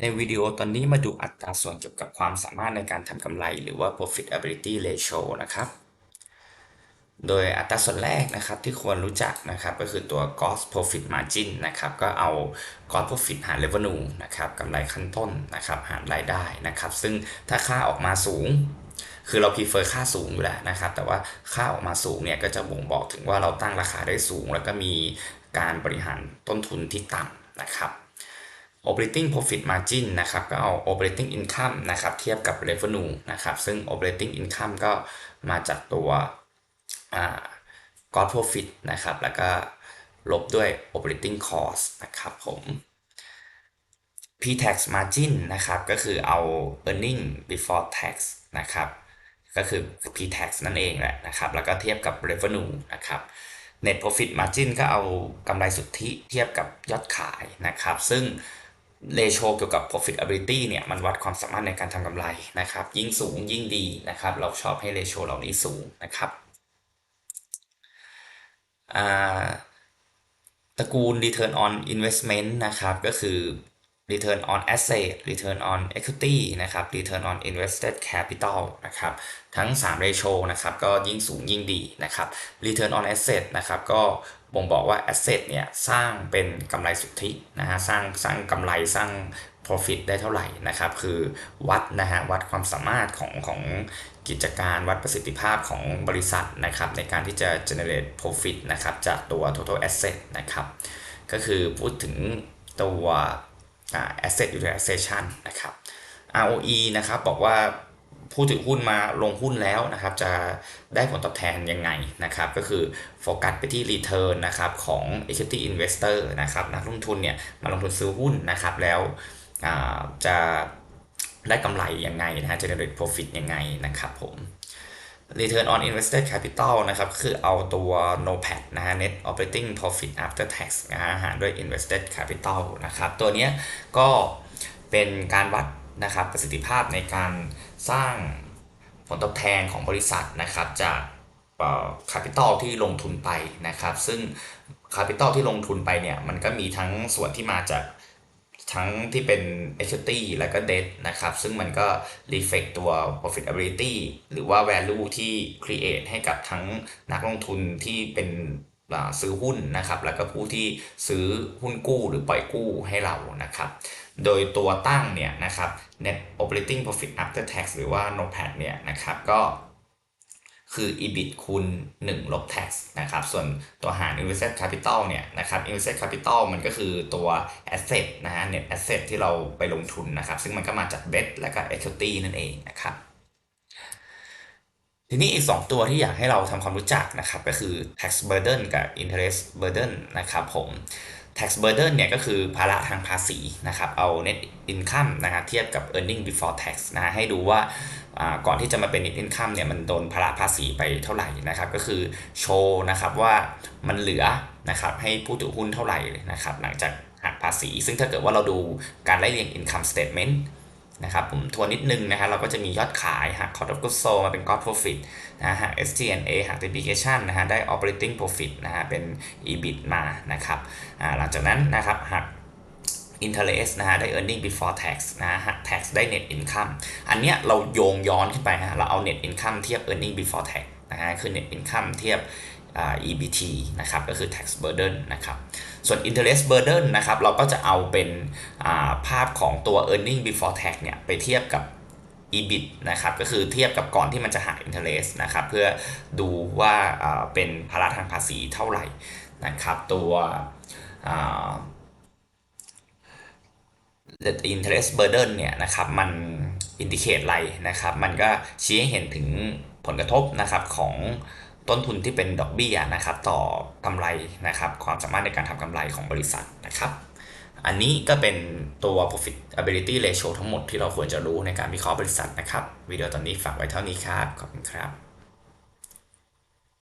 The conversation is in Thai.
ในวิดีโอตอนนี้มาดูอัตราส่วนเกี่ยวกับความสามารถในการทำกำไร หรือว่า profitability ratio นะครับ โดยอัตราส่วนแรกนะครับที่ควรรู้จักนะครับก็คือตัว gross profit margin นะครับก็เอา gross profit หาร revenue นะครับกำไรขั้นต้นนะครับหารรายได้นะครับ ซึ่งถ้าค่าออกมาสูง คือเรา prefer ค่าสูงอยู่แล้วนะครับ แต่ว่าค่าออกมาสูงเนี่ยก็จะบ่งบอกถึงว่าเราตั้งราคาได้สูง แล้วก็มีการบริหารต้นทุนที่ต่ำนะครับ operating profit margin นะครับก็เอา operating income นะครับเทียบกับ revenue นะครับซึ่ง operating income ก็มาจากตัว gross profit นะครับแล้วก็ลบด้วย operating cost นะครับผม pre tax margin นะครับก็คือเอา earning before tax นะครับก็คือ pre tax นั่นเองแหละนะครับแล้วก็เทียบกับ revenue นะครับ net profit margin ก็เอากำไรสุทธิเทียบกับยอดขายนะครับ ซึ่ง เลโชเกี่ยวกับ profitability เนี่ยมันวัดความสามารถในการทำกำไรนะครับ ยิ่งสูงยิ่งดีนะครับ เราชอบให้เลโชเหล่านี้สูงนะครับตระกูล return on investment นะครับ ก็คือ return on asset return on equity นะครับ return on invested capital นะครับ ทั้ง 3 ratio นะครับ ก็ยิ่งสูงยิ่งดีนะครับ return on asset นะครับ ก็ บ่งบอกว่า asset เนี่ยสร้างเป็นกำไรสุทธินะฮะสร้างสร้างกำไรสร้าง profit ได้เท่าไหร่นะครับ คือวัดนะฮะวัดความสามารถของของกิจการวัดประสิทธิภาพของบริษัทนะครับ ในการที่จะ generate profit นะครับ จากตัว total asset นะครับ ก็คือพูดถึงตัว asset utilization นะครับ ROE นะครับบอกว่า ผู้ถือหุ้นมาลงหุ้นแล้วนะครับ จะได้ผลตอบแทนยังไงนะครับ ก็คือโฟกัสไปที่ return นะครับของ equity investor นะครับนักลงทุนเนี่ยมาลงทุนซื้อหุ้นนะครับ แล้วจะได้กำไรยังไงนะฮะ generate profit ยังไงนะครับผม return on invested capital นะครับ คือเอาตัว NOPAT นะฮะ net operating profit after tax นะฮะหารด้วย invested capital นะครับ ตัวนี้ก็เป็นการวัด นะครับประสิทธิภาพในการสร้างผลตอบแทนของบริษัทนะครับจากคาปิตอลที่ลงทุนไปนะครับ ซึ่งคาปิตอลที่ลงทุนไปเนี่ยมันก็มีทั้งส่วนที่มาจากทั้งที่เป็น equity และก็ debt นะครับ ซึ่งมันก็ reflect ตัว profitability หรือว่า value ที่ create ให้กับทั้งนักลงทุนที่เป็น ซื้อหุ้นนะครับ แล้วก็ผู้ที่ซื้อหุ้นกู้หรือปล่อยกู้ให้เรานะครับ โดยตัวตั้งเนี่ยนะครับ net operating profit after tax หรือว่า NOPAT เนี่ยนะครับก็คือ EBIT คูณ1ลบ tax นะครับ ส่วนตัวหาร invested capital เนี่ยนะครับ invested capital มันก็คือตัว asset นะฮะ net asset ที่เราไปลงทุนนะครับ ซึ่งมันก็มาจาก debt และก็ equity นั่นเองนะครับ ทีนี้อีก 2 ตัวที่อยากให้เราทำความรู้จักนะครับก็คือ tax burden กับ interest burden นะครับผม tax burden เนี่ยก็คือภาระทางภาษีนะครับเอา net income นะครับเทียบกับ earning before tax นะให้ดูว่าก่อนที่จะมาเป็น net income เนี่ยมันโดนภาระภาษีไปเท่าไหร่นะครับก็คือโชว์นะครับว่ามันเหลือนะครับให้ผู้ถือหุ้นเท่าไหร่นะครับหลังจากหักภาษี ซึ่งถ้าเกิดว่าเราดูการไล่เรียง income statement นะครับผมทวนนิดนึงนะครับเราก็จะมียอดขายหัก cost of goods sold มาเป็น gross profit นะหัก SG&A หัก depreciation นะฮะได้ operating profit นะฮะเป็น EBIT มานะครับหลังจากนั้นนะครับหัก interest นะฮะได้ earning before tax นะฮะ tax ได้ net income อันเนี้ยเราโยงย้อนขึ้นไปฮะเราเอา net income เทียบ earning before tax นะฮะคือ net income เทียบ EBT นะครับก็คือ tax burden นะครับส่วน interest burden นะครับเราก็จะเอาเป็นภาพของตัว earning before tax เนี่ยไปเทียบกับ EBIT นะครับก็คือเทียบกับก่อนที่มันจะหัก interest นะครับเพื่อดูว่าเป็นภาระทางภาษีเท่าไหร่นะครับตัว the interest burden เนี่ยนะครับมันอินดิเคตอะไรนะครับมันก็ชี้ให้เห็นถึงผลกระทบนะครับของ ต้นทุนที่เป็นดอกเบี้ยนะครับต่อกำไรนะครับความสามารถในการทำกำไรของบริษัทนะครับ อันนี้ก็เป็นตัว profitability ratio ทั้งหมดที่เราควรจะรู้ในการวิเคราะห์บริษัทนะครับวิดีโอตอนนี้ฝากไว้เท่านี้ครับ ขอบคุณครับ